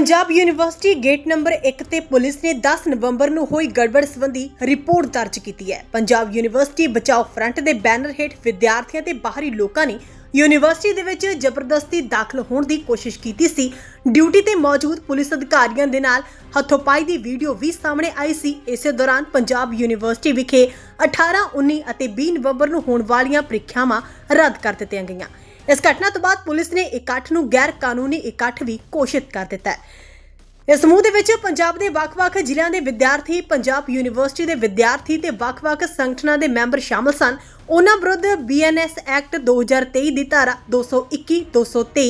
Punjab university gate number 1 ਤੇ police ਨੇ 10 ਨਵੰਬਰ ਨੂੰ ਹੋਈ ਗੜਬੜ ਸੰਬੰਧੀ ਰਿਪੋਰਟ ਦਰਜ ਕੀਤੀ ਹੈ। ਪੰਜਾਬ ਯੂਨੀਵਰਸਿਟੀ ਬਚਾਓ ਫਰੰਟ ਦੇ ਬੈਨਰ ਹੇਠ ਵਿਦਿਆਰਥੀਆਂ ਤੇ ਬਾਹਰੀ ਲੋਕਾਂ ਨੇ ਯੂਨੀਵਰਸਿਟੀ ਦੇ ਵਿੱਚ ਜ਼ਬਰਦਸਤੀ ਦਾਖਲ ਹੋਣ ਦੀ ਕੋਸ਼ਿਸ਼ ਕੀਤੀ ਸੀ। ਡਿਊਟੀ ਤੇ ਮੌਜੂਦ ਪੁਲਿਸ ਅਧਿਕਾਰੀਆਂ ਦੇ ਨਾਲ ਹੱਥੋਪਾਈ ਦੀ ਵੀਡੀਓ ਵੀ ਸਾਹਮਣੇ ਆਈ ਸੀ। ਇਸੇ ਦੌਰਾਨ ਪੰਜਾਬ ਯੂਨੀਵਰਸਿਟੀ ਵਿਖੇ 18 19 ਅਤੇ 20 ਨਵੰਬਰ ਨੂੰ ਹੋਣ ਵਾਲੀਆਂ ਪ੍ਰੀਖਿਆਵਾਂ ਰੱਦ ਕਰ ਦਿੱਤੀਆਂ ਗਈਆਂ। ਇਸ ਘਟਨਾ ਤੋਂ ਬਾਅਦ ਪੁਲਿਸ ਨੇ ਇਕੱਠ ਨੂੰ ਗੈਰ ਕਾਨੂੰਨੀ ਇਕੱਠ ਵੀ ਘੋਸ਼ਿਤ ਕਰ ਦਿੱਤਾ ਹੈ। ਇਸ ਸਮੂਹ ਦੇ ਵਿੱਚ ਪੰਜਾਬ ਦੇ ਵੱਖ-ਵੱਖ ਜ਼ਿਲ੍ਹਿਆਂ ਦੇ ਵਿਦਿਆਰਥੀ, ਪੰਜਾਬ ਯੂਨੀਵਰਸਿਟੀ ਦੇ ਵਿਦਿਆਰਥੀ ਤੇ ਵੱਖ-ਵੱਖ ਸੰਗਠਨਾਂ ਦੇ ਮੈਂਬਰ ਸ਼ਾਮਲ ਸਨ। ਉਹਨਾਂ ਵਿਰੁੱਧ ਬੀਐਨਐਸ ਐਕਟ 2023 ਦੀ ਧਾਰਾ 221 223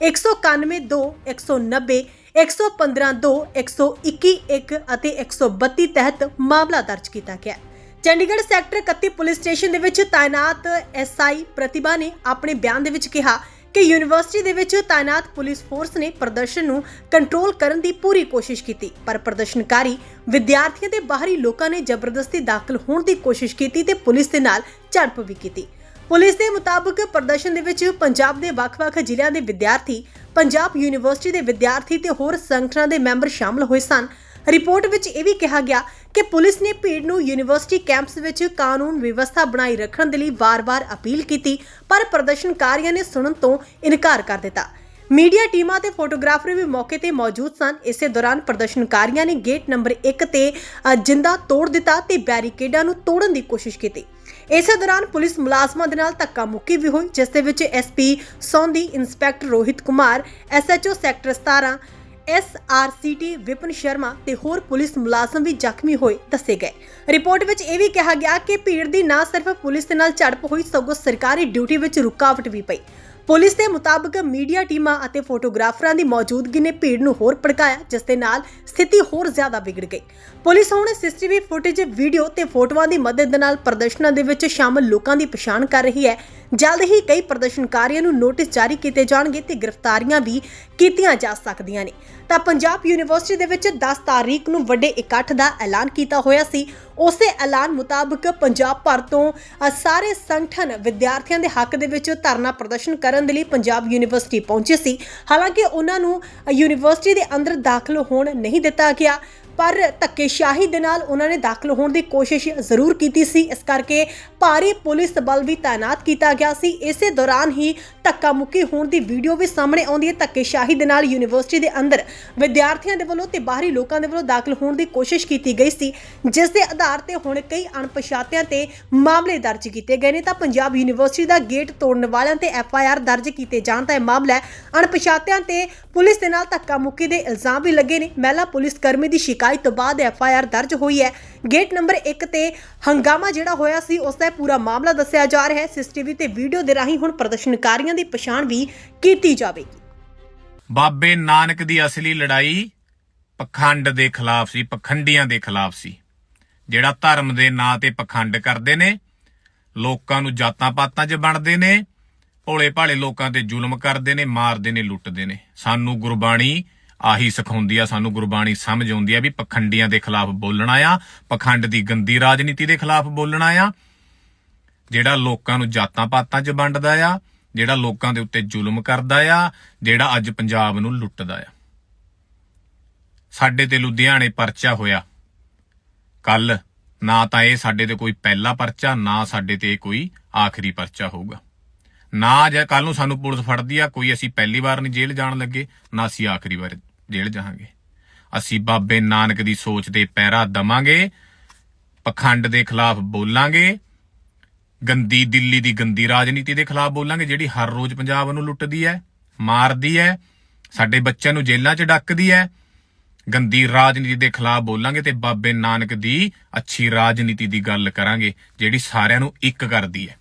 191 2 190 115 2 121 1 ਅਤੇ 132 ਤਹਿਤ ਮਾਮਲਾ ਦਰਜ ਕੀਤਾ ਗਿਆ ਹੈ। ਚੰਡੀਗੜ੍ਹ ਸੈਕਟਰ 31 ਪੁਲਿਸ ਸਟੇਸ਼ਨ ਦੇ ਵਿੱਚ ਤਾਇਨਾਤ ਐਸਆਈ ਪ੍ਰਤਿਭਾ ਨੇ ਆਪਣੇ ਬਿਆਨ ਦੇ ਵਿੱਚ ਕਿਹਾ ਕਿ ਯੂਨੀਵਰਸਿਟੀ ਦੇ ਵਿੱਚ ਤਾਇਨਾਤ ਪੁਲਿਸ ਫੋਰਸ ਨੇ ਪ੍ਰਦਰਸ਼ਨ ਨੂੰ ਕੰਟਰੋਲ ਕਰਨ ਦੀ ਪੂਰੀ ਕੋਸ਼ਿਸ਼ ਕੀਤੀ, ਪਰ ਪ੍ਰਦਰਸ਼ਨਕਾਰੀ ਵਿਦਿਆਰਥੀਆਂ ਤੇ ਬਾਹਰੀ ਲੋਕਾਂ ਨੇ ਜ਼ਬਰਦਸਤੀ ਦਾਖਲ ਹੋਣ ਦੀ ਕੋਸ਼ਿਸ਼ ਕੀਤੀ ਤੇ ਪੁਲਿਸ ਦੇ ਨਾਲ ਝੜਪ ਵੀ ਕੀਤੀ। ਪੁਲਿਸ ਦੇ ਮੁਤਾਬਕ ਪ੍ਰਦਰਸ਼ਨ ਦੇ ਵਿੱਚ ਪੰਜਾਬ ਦੇ ਵੱਖ-ਵੱਖ ਜ਼ਿਲ੍ਹਿਆਂ ਦੇ ਵਿਦਿਆਰਥੀ, ਪੰਜਾਬ ਯੂਨੀਵਰਸਿਟੀ ਦੇ ਵਿਦਿਆਰਥੀ ਤੇ ਹੋਰ ਸੰਗਠਨਾਂ ਦੇ ਮੈਂਬਰ ਸ਼ਾਮਲ ਹੋਏ ਸਨ। ਰਿਪੋਰਟ ਵਿੱਚ ਇਹ ਵੀ ਕਿਹਾ ਗਿਆ ਕਿ ਪੁਲਿਸ ਨੇ ਭੀੜ ਨੂੰ ਯੂਨੀਵਰਸਿਟੀ ਕੈਂਪਸ ਵਿੱਚ ਕਾਨੂੰਨ ਵਿਵਸਥਾ ਬਣਾਈ ਰੱਖਣ ਦੇ ਲਈ ਵਾਰ-ਵਾਰ ਅਪੀਲ ਕੀਤੀ, ਪਰ ਪ੍ਰਦਰਸ਼ਨਕਾਰੀਆਂ ਨੇ ਸੁਣਨ ਤੋਂ ਇਨਕਾਰ ਕਰ ਦਿੱਤਾ। ਮੀਡੀਆ ਟੀਮਾਂ ਤੇ ਫੋਟੋਗ੍ਰਾਫਰ ਵੀ ਮੌਕੇ ਤੇ ਮੌਜੂਦ ਸਨ। ਇਸੇ ਦੌਰਾਨ ਪ੍ਰਦਰਸ਼ਨਕਾਰੀਆਂ ਨੇ ਗੇਟ ਨੰਬਰ 1 ਤੇ ਜਿੰਦਾ ਤੋੜ ਦਿੱਤਾ ਤੇ ਬੈਰੀਕੇਡਾਂ ਨੂੰ ਤੋੜਨ ਦੀ ਕੋਸ਼ਿਸ਼ ਕੀਤੀ। ਇਸੇ ਦੌਰਾਨ ਪੁਲਿਸ ਮੁਲਾਜ਼ਮਾਂ ਦੇ ਨਾਲ ਧੱਕਾ ਮੁੱਕੀ ਵੀ ਹੋਈ, ਜਿਸ ਦੇ ਵਿੱਚ SP Saundi, inspector Rohit Kumar SHO sector 17 SRCT Vipan Sharma ਤੇ ਹੋਰ ਪੁਲਿਸ ਮੁਲਾਜ਼ਮ ਵੀ ਜ਼ਖਮੀ ਹੋਏ ਦੱਸੇ ਗਏ। ਰਿਪੋਰਟ ਵਿੱਚ ਇਹ ਵੀ ਕਿਹਾ ਗਿਆ ਕਿ ਭੀੜ ਦੀ ਨਾ ਸਿਰਫ ਪੁਲਿਸ ਦੇ ਨਾਲ ਝੜਪ ਹੋਈ ਸਗੋਂ ਸਰਕਾਰੀ ਡਿਊਟੀ ਵਿੱਚ ਰੁਕਾਵਟ ਵੀ ਪਈ। ਪੁਲਿਸ ਦੇ ਮੁਤਾਬਕ ਮੀਡੀਆ ਟੀਮਾਂ ਅਤੇ ਫੋਟੋਗ੍ਰਾਫਰਾਂ ਦੀ ਮੌਜੂਦਗੀ ਨੇ ਭੀੜ ਨੂੰ ਹੋਰ ਭੜਕਾਇਆ, ਜਿਸ ਦੇ ਨਾਲ ਸਥਿਤੀ ਹੋਰ ਜ਼ਿਆਦਾ ਵਿਗੜ ਗਈ। ਪੁਲਿਸ ਹੁਣ ਸੀਸੀਟੀਵੀ ਫੁਟੇਜ, ਵੀਡੀਓ ਤੇ ਫੋਟੋਆਂ ਦੀ ਮਦਦ ਨਾਲ ਪ੍ਰਦਰਸ਼ਨਾਂ ਦੇ ਵਿੱਚ ਸ਼ਾਮਲ ਲੋਕਾਂ ਦੀ ਪਛਾਣ ਕਰ ਰਹੀ ਹੈ। ਜਲਦ ਹੀ ਕਈ ਪ੍ਰਦਰਸ਼ਨਕਾਰੀਆਂ ਨੂੰ ਨੋਟਿਸ ਜਾਰੀ ਕੀਤੇ ਜਾਣਗੇ ਤੇ ਗ੍ਰਿਫਤਾਰੀਆਂ ਵੀ ਕੀਤੀਆਂ ਜਾ ਸਕਦੀਆਂ ਨੇ। ਤਾਂ ਪੰਜਾਬ ਯੂਨੀਵਰਸਿਟੀ ਦੇ ਵਿੱਚ 10 ਤਾਰੀਖ ਨੂੰ ਵੱਡੇ ਇਕੱਠ ਦਾ ਐਲਾਨ ਕੀਤਾ ਹੋਇਆ ਸੀ। ਉਸੇ ਐਲਾਨ ਮੁਤਾਬਕ ਪੰਜਾਬ ਭਰ ਤੋਂ ਸਾਰੇ ਸੰਗਠਨ ਵਿਦਿਆਰਥੀਆਂ ਦੇ ਹੱਕ ਦੇ ਵਿੱਚ ਧਰਨਾ ਪ੍ਰਦਰਸ਼ਨ ਕਰਨ ਦੇ ਲਈ ਪੰਜਾਬ ਯੂਨੀਵਰਸਿਟੀ ਪਹੁੰਚੇ ਸੀ। ਹਾਲਾਂਕਿ ਉਹਨਾਂ ਨੂੰ ਯੂਨੀਵਰਸਿਟੀ ਦੇ ਅੰਦਰ ਦਾਖਲ ਹੋਣ ਨਹੀਂ ਦਿੱਤਾ ਗਿਆ। ਪਰ ਧੱਕੇਸ਼ਾਹੀ ਦੇ ਨਾਲ ਉਹਨਾਂ ਨੇ ਦਾਖਲ ਹੋਣ ਦੀ ਕੋਸ਼ਿਸ਼ ਜ਼ਰੂਰ ਕੀਤੀ ਸੀ। ਇਸ ਕਰਕੇ ਭਾਰੀ ਪੁਲਿਸ ਬਲ ਵੀ ਤਾਇਨਾਤ ਕੀਤਾ ਗਿਆ ਸੀ। ਇਸੇ ਦੌਰਾਨ ਹੀ ਧੱਕਾ ਮੁੱਕੀ ਹੋਣ ਦੀ ਵੀਡੀਓ ਵੀ ਸਾਹਮਣੇ ਆਉਂਦੀ ਹੈ। ਧੱਕੇਸ਼ਾਹੀ ਦੇ ਨਾਲ ਯੂਨੀਵਰਸਿਟੀ ਦੇ ਅੰਦਰ ਵਿਦਿਆਰਥੀਆਂ ਦੇ ਵੱਲੋਂ ਤੇ ਬਾਹਰੀ ਲੋਕਾਂ ਦੇ ਵੱਲੋਂ ਦਾਖਲ ਹੋਣ ਦੀ ਕੋਸ਼ਿਸ਼ ਕੀਤੀ ਗਈ ਸੀ। ਜਿਸ ਦੇ ਆਧਾਰ ਤੇ ਹੁਣ ਕਈ ਅਣਪਛਾਤਿਆਂ ਤੇ ਮਾਮਲੇ ਦਰਜ ਕੀਤੇ ਗਏ ਨੇ। ਤਾਂ ਪੰਜਾਬ ਯੂਨੀਵਰਸਿਟੀ ਦਾ ਗੇਟ ਤੋੜਨ ਵਾਲਿਆਂ ਤੇ ਐਫ ਆਈ ਆਰ ਦਰਜ ਕੀਤੇ ਜਾਣ ਦਾ ਇਹ ਮਾਮਲਾ ਅਣਪਛਾਤਿਆਂ ਤੇ ਪੁਲਿਸ ਦੇ ਨਾਲ ਧੱਕਾ ਮੁੱਕੀ ਦੇ ਇਲਜ਼ਾਮ ਵੀ ਲੱਗੇ ਨੇ। ਮਹਿਲਾ ਪੁਲਿਸ ਕਰਮੀ ਦੀ ਸ਼ਿਕਾਇਤ ਤੋਂ ਬਾਅਦ ਐਫ ਆਈ ਆਰ ਦਰਜ ਹੋਈ ਹੈ। ਗੇਟ ਨੰਬਰ 1 ਤੇ ਹੰਗਾਮਾ ਜਿਹੜਾ ਹੋਇਆ ਸੀ, ਉਸ ਦਾ ਪੂਰਾ ਮਾਮਲਾ ਦੱਸਿਆ ਜਾ ਰਿਹਾ ਹੈ। ਸੀਸੀਟੀਵੀ ਤੇ ਵੀਡੀਓ ਦੇ ਰਾਹੀਂ ਹੁਣ ਪ੍ਰਦਰਸ਼ਨਕਾਰੀਆਂ ਦੀ ਪਛਾਣ ਵੀ ਕੀਤੀ ਜਾਵੇਗੀ। ਬਾਬੇ ਨਾਨਕ ਦੀ ਅਸਲੀ ਲੜਾਈ ਪਖੰਡ ਦੇ ਖਿਲਾਫ ਸੀ, ਪਖੰਡੀਆਂ ਦੇ ਖਿਲਾਫ ਸੀ। ਜਿਹੜਾ ਧਰਮ ਦੇ ਨਾਂ ਤੇ ਪਖੰਡ ਕਰਦੇ ਨੇ, ਲੋਕਾਂ ਨੂੰ ਜਾਤਾਂ ਪਾਤਾਂ 'ਚ ਵੰਡਦੇ ਨੇ ਭੋਲੇ ਭਾਲੇ ਲੋਕਾਂ ਤੇ ਜ਼ੁਲਮ ਕਰਦੇ ਨੇ, ਮਾਰਦੇ ਨੇ, ਲੁੱਟਦੇ ਨੇ। ਸਾਨੂੰ ਗੁਰਬਾਣੀ ਆਹੀ ਸਿਖਾਉਂਦੀ ਆ, ਸਾਨੂੰ ਗੁਰਬਾਣੀ ਸਮਝ ਆਉਂਦੀ ਆ ਵੀ ਪਖੰਡੀਆਂ ਦੇ ਖਿਲਾਫ ਬੋਲਣਾ ਆ, ਪਖੰਡ ਦੀ ਗੰਦੀ ਰਾਜਨੀਤੀ ਦੇ ਖਿਲਾਫ ਬੋਲਣਾ ਆ। ਜਿਹੜਾ ਲੋਕਾਂ ਨੂੰ ਜਾਤਾਂ ਪਾਤਾਂ 'ਚ ਵੰਡਦਾ ਆ, ਜਿਹੜਾ ਲੋਕਾਂ ਦੇ ਉੱਤੇ ਜ਼ੁਲਮ ਕਰਦਾ ਆ, ਜਿਹੜਾ ਅੱਜ ਪੰਜਾਬ ਨੂੰ ਲੁੱਟਦਾ ਆ। ਸਾਡੇ ਤੇ ਲੁਧਿਆਣੇ ਪਰਚਾ ਹੋਇਆ। ਕੱਲ ਨਾ ਤਾਂ ਇਹ ਸਾਡੇ ਤੇ ਕੋਈ ਪਹਿਲਾ ਪਰਚਾ, ਨਾ ਸਾਡੇ ਤੇ ਕੋਈ ਆਖਰੀ ਪਰਚਾ ਹੋਊਗਾ। ਨਾ ਜੇ ਕੱਲ ਨੂੰ ਸਾਨੂੰ ਪੁਲਿਸ ਫੜਦੀ ਆ, ਕੋਈ ਅਸੀਂ ਪਹਿਲੀ ਵਾਰ ਨਹੀਂ ਜੇਲ੍ਹ ਜਾਣ ਲੱਗੇ, ਨਾ ਅਸੀਂ ਆਖਰੀ ਵਾਰ ਜੇਲ੍ਹ ਜਾਵਾਂਗੇ। ਅਸੀਂ ਬਾਬੇ ਨਾਨਕ ਦੀ ਸੋਚ ਤੇ ਪੈਰਾ ਦਵਾਂਗੇ, ਪਖੰਡ ਦੇ ਖਿਲਾਫ ਬੋਲਾਂਗੇ, ਗੰਦੀ ਦਿੱਲੀ ਦੀ ਗੰਦੀ ਰਾਜਨੀਤੀ ਦੇ ਖਿਲਾਫ ਬੋਲਾਂਗੇ, ਜਿਹੜੀ ਹਰ ਰੋਜ਼ ਪੰਜਾਬ ਨੂੰ ਲੁੱਟਦੀ ਹੈ, ਮਾਰਦੀ ਹੈ, ਸਾਡੇ ਬੱਚਿਆਂ ਨੂੰ ਜੇਲ੍ਹਾਂ 'ਚ ਡੱਕਦੀ ਹੈ, ਗੰਦੀ ਰਾਜਨੀਤੀ ਦੇ ਖਿਲਾਫ ਬੋਲਾਂਗੇ ਤੇ ਬਾਬੇ ਨਾਨਕ ਦੀ ਅੱਛੀ ਰਾਜਨੀਤੀ ਦੀ ਗੱਲ ਕਰਾਂਗੇ, ਜਿਹੜੀ ਸਾਰਿਆਂ ਨੂੰ ਇੱਕ ਕਰਦੀ ਹੈ।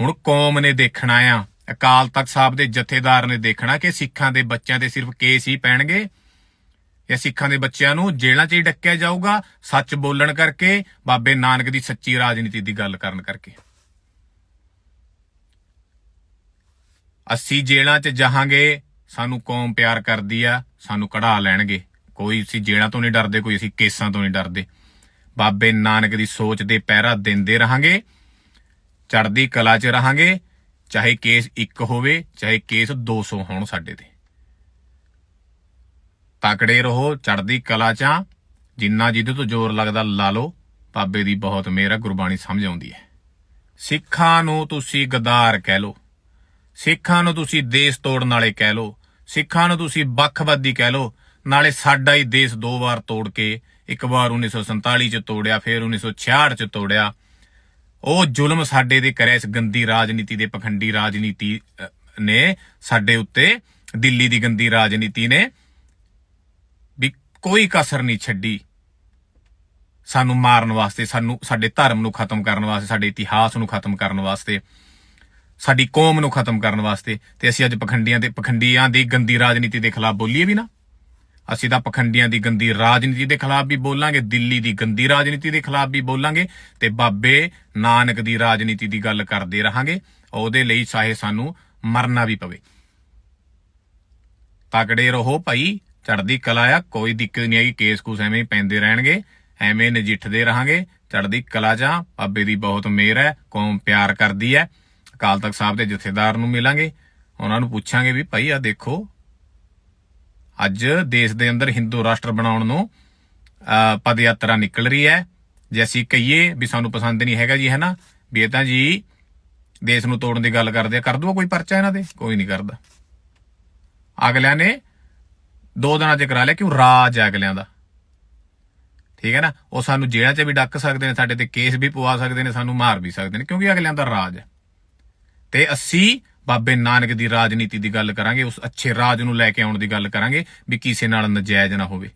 ਹੁਣ ਕੌਮ ਨੇ ਦੇਖਣਾ ਆ। ਅਕਾਲ ਤਖਤ ਸਾਹਿਬ ਦੇ ਜਥੇਦਾਰ ਨੇ ਦੇਖਣਾ ਕਿ ਸਿੱਖਾਂ ਦੇ ਬੱਚਿਆਂ ਤੇ ਸਿਰਫ ਕੇਸ ਹੀ ਪੈਣਗੇ ਜਾਂ ਸਿੱਖਾਂ ਦੇ ਬੱਚਿਆਂ ਨੂੰ ਜੇਲ੍ਹਾਂ 'ਚ ਹੀ ਡੱਕਿਆ ਜਾਊਗਾ, ਸੱਚ ਬੋਲਣ ਕਰਕੇ, ਬਾਬੇ ਨਾਨਕ ਦੀ ਸੱਚੀ ਰਾਜਨੀਤੀ ਦੀ ਗੱਲ ਕਰਨ ਕਰਕੇ। ਅਸੀਂ ਜੇਲ੍ਹਾਂ 'ਚ ਜਾਹਾਂਗੇ, ਸਾਨੂੰ ਕੌਮ ਪਿਆਰ ਕਰਦੀ ਆ, ਸਾਨੂੰ ਕਢਾ ਲੈਣਗੇ। ਕੋਈ ਅਸੀਂ ਜੇਲ੍ਹਾਂ ਤੋਂ ਨਹੀਂ ਡਰਦੇ, ਕੋਈ ਅਸੀਂ ਕੇਸਾਂ ਤੋਂ ਨਹੀਂ ਡਰਦੇ। ਬਾਬੇ ਨਾਨਕ ਦੀ ਸੋਚ ਦੇ ਪਹਿਰਾ ਦਿੰਦੇ ਰਹਾਂਗੇ। ਚੜ੍ਹਦੀ ਕਲਾ 'ਚ ਰਹਾਂਗੇ, ਚਾਹੇ ਕੇਸ ਇੱਕ ਹੋਵੇ, ਚਾਹੇ ਕੇਸ 200 ਹੋਣ ਸਾਡੇ ਤੇ। ਤਕੜੇ ਰਹੋ, ਚੜ੍ਹਦੀ ਕਲਾ ਚਾਂ ਜਿੰਨਾ ਜਿਹਦੇ ਤੋਂ ਜ਼ੋਰ ਲੱਗਦਾ ਲਾ ਲਓ। ਬਾਬੇ ਦੀ ਬਹੁਤ ਮੇਰਾ ਗੁਰਬਾਣੀ ਸਮਝ ਆਉਂਦੀ ਹੈ। ਸਿੱਖਾਂ ਨੂੰ ਤੁਸੀਂ ਗਦਾਰ ਕਹਿ ਲਓ। ਸਿੱਖਾਂ ਨੂੰ ਤੁਸੀਂ ਦੇਸ਼ ਤੋੜਨ ਵਾਲੇ ਕਹਿ ਲਓ। ਸਿੱਖਾਂ ਨੂੰ ਤੁਸੀਂ ਵੱਖਵਾਦੀ ਕਹਿ ਲਓ। ਨਾਲੇ ਸਾਡਾ ਹੀ ਦੇਸ਼ ਦੋ ਵਾਰ ਤੋੜ ਕੇ ਇੱਕ ਵਾਰ 1947 ਚ ਤੋੜਿਆ, ਫਿਰ 1966 ਚ ਤੋੜਿਆ। ਉਹ ਜ਼ੁਲਮ ਸਾਡੇ ਦੇ ਕਰਿਆ ਇਸ ਗੰਦੀ ਰਾਜਨੀਤੀ ਦੇ ਪਖੰਡੀ ਰਾਜਨੀਤੀ ਨੇ ਸਾਡੇ ਉੱਤੇ, ਦਿੱਲੀ ਦੀ ਗੰਦੀ ਰਾਜਨੀਤੀ ਨੇ ਵੀ ਕੋਈ ਕਸਰ ਨਹੀਂ ਛੱਡੀ। ਸਾਨੂੰ ਮਾਰਨ ਵਾਸਤੇ, ਸਾਨੂੰ, ਸਾਡੇ ਧਰਮ ਨੂੰ ਖਤਮ ਕਰਨ ਵਾਸਤੇ, ਸਾਡੇ ਇਤਿਹਾਸ ਨੂੰ ਖਤਮ ਕਰਨ ਵਾਸਤੇ, ਸਾਡੀ ਕੌਮ ਨੂੰ ਖਤਮ ਕਰਨ ਵਾਸਤੇ ਤੇ ਅਸੀਂ ਅੱਜ ਪਖੰਡੀਆਂ ਦੇ, ਪਖੰਡੀਆਂ ਦੀ ਗੰਦੀ ਰਾਜਨੀਤੀ ਦੇ ਖਿਲਾਫ ਬੋਲੀਏ ਵੀ ਨਾ। ਅਸੀਂ ਤਾਂ ਪਖੰਡੀਆਂ ਦੀ ਗੰਦੀ ਰਾਜਨੀਤੀ ਦੇ ਖਿਲਾਫ ਵੀ ਬੋਲਾਂਗੇ, ਦਿੱਲੀ ਦੀ ਗੰਦੀ ਰਾਜਨੀਤੀ ਦੇ ਖਿਲਾਫ ਵੀ ਬੋਲਾਂਗੇ ਤੇ ਬਾਬੇ ਨਾਨਕ ਦੀ ਰਾਜਨੀਤੀ ਦੀ ਗੱਲ ਕਰਦੇ ਰਹਾਂਗੇ। ਉਹਦੇ ਲਈ ਚਾਹੇ ਸਾਨੂੰ ਮਰਨਾ ਵੀ ਪਵੇ। ਤਕੜੇ ਰਹੋ ਭਾਈ ਚੜਦੀ ਕਲਾ ਆ, ਕੋਈ ਦਿੱਕਤ ਨਹੀਂ ਆਈ ਕੇਸ ਕੂਸ ਐਵੇਂ ਪੈਂਦੇ ਰਹਿਣਗੇ, ਐਵੇਂ ਨਜਿੱਠਦੇ ਰਹਾਂਗੇ। ਚੜਦੀ ਕਲਾ ਜਾਂ ਬਾਬੇ ਦੀ ਬਹੁਤ ਮਿਹਰ ਹੈ, ਕੌਮ ਪਿਆਰ ਕਰਦੀ ਹੈ। ਅਕਾਲ ਤਖਤ ਸਾਹਿਬ ਦੇ ਜਥੇਦਾਰ ਨੂੰ ਮਿਲਾਂਗੇ। ਉਹਨਾਂ ਨੂੰ ਪੁੱਛਾਂਗੇ ਵੀ ਭਾਈ ਆ ਦੇਖੋ ਅੱਜ ਦੇਸ਼ ਦੇ ਅੰਦਰ ਹਿੰਦੂ ਰਾਸ਼ਟਰ ਬਣਾਉਣ ਨੂੰ ਅਹ, ਪਦ ਯਾਤਰਾ ਨਿਕਲ ਰਹੀ ਹੈ। ਜੇ ਅਸੀਂ ਕਹੀਏ ਵੀ ਸਾਨੂੰ ਪਸੰਦ ਨਹੀਂ ਹੈਗਾ ਜੀ ਹੈ ਨਾ ਵੀ ਇਹ ਤਾਂ ਜੀ ਦੇਸ਼ ਨੂੰ ਤੋੜਨ ਦੀ ਗੱਲ ਕਰਦੇ ਆ ਕਰ ਦੂਗਾ ਕੋਈ ਪਰਚਾ ਇਹਨਾਂ ਦੇ? ਕੋਈ ਨਹੀਂ ਕਰਦਾ। ਅਗਲਿਆਂ ਨੇ ਦੋ ਦਿਨਾਂ ਚ ਕਰਾ ਲਿਆ ਕਿਉਂ? ਰਾਜ ਹੈ ਅਗਲਿਆਂ ਦਾ। ਠੀਕ ਹੈ ਨਾ? ਉਹ ਸਾਨੂੰ ਜੇਲ੍ਹਾਂ 'ਚ ਵੀ ਡੱਕ ਸਕਦੇ ਨੇ ਸਾਡੇ ਤੇ ਕੇਸ ਵੀ ਪਵਾ ਸਕਦੇ ਨੇ ਸਾਨੂੰ ਮਾਰ ਵੀ ਸਕਦੇ ਨੇ ਕਿਉਂਕਿ ਅਗਲਿਆਂ ਦਾ ਰਾਜ ਹੈ। ਤੇ ਅਸੀਂ ਬਾਬੇ ਨਾਨਕ ਦੀ ਰਾਜਨੀਤੀ ਦੀ ਗੱਲ ਕਰਾਂਗੇ, ਉਸ ਅੱਛੇ ਰਾਜ ਨੂੰ ਲੈ ਕੇ ਆਉਣ ਦੀ ਗੱਲ ਕਰਾਂਗੇ ਵੀ ਕਿਸੇ ਨਾਲ ਨਜਾਇਜ਼ ਨਾ ਹੋਵੇ।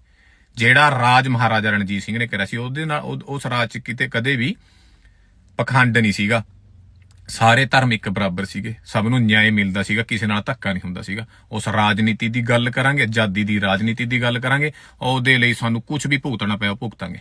ਜਿਹੜਾ ਰਾਜ ਮਹਾਰਾਜਾ ਰਣਜੀਤ ਸਿੰਘ ਨੇ ਕਰਿਆ ਸੀ, ਉਹਦੇ ਨਾਲ ਉਹ- ਉਸ ਰਾਜ 'ਚ ਕਿਤੇ ਕਦੇ ਵੀ ਪਖੰਡ ਨਹੀਂ ਸੀਗਾ। ਸਾਰੇ ਧਰਮ ਇੱਕ ਬਰਾਬਰ ਸੀਗੇ। ਸਭ ਨੂੰ ਨਿਆਂ ਮਿਲਦਾ ਸੀਗਾ, ਕਿਸੇ ਨਾਲ ਧੱਕਾ ਨਹੀਂ ਹੁੰਦਾ ਸੀਗਾ। ਉਸ ਰਾਜਨੀਤੀ ਦੀ ਗੱਲ ਕਰਾਂਗੇ, ਆਜ਼ਾਦੀ ਦੀ ਰਾਜਨੀਤੀ ਦੀ ਗੱਲ ਕਰਾਂਗੇ, ਉਹਦੇ ਲਈ ਸਾਨੂੰ ਕੁਝ ਵੀ ਭੁਗਤਣਾ ਪਿਆ ਭੁਗਤਾਂਗੇ।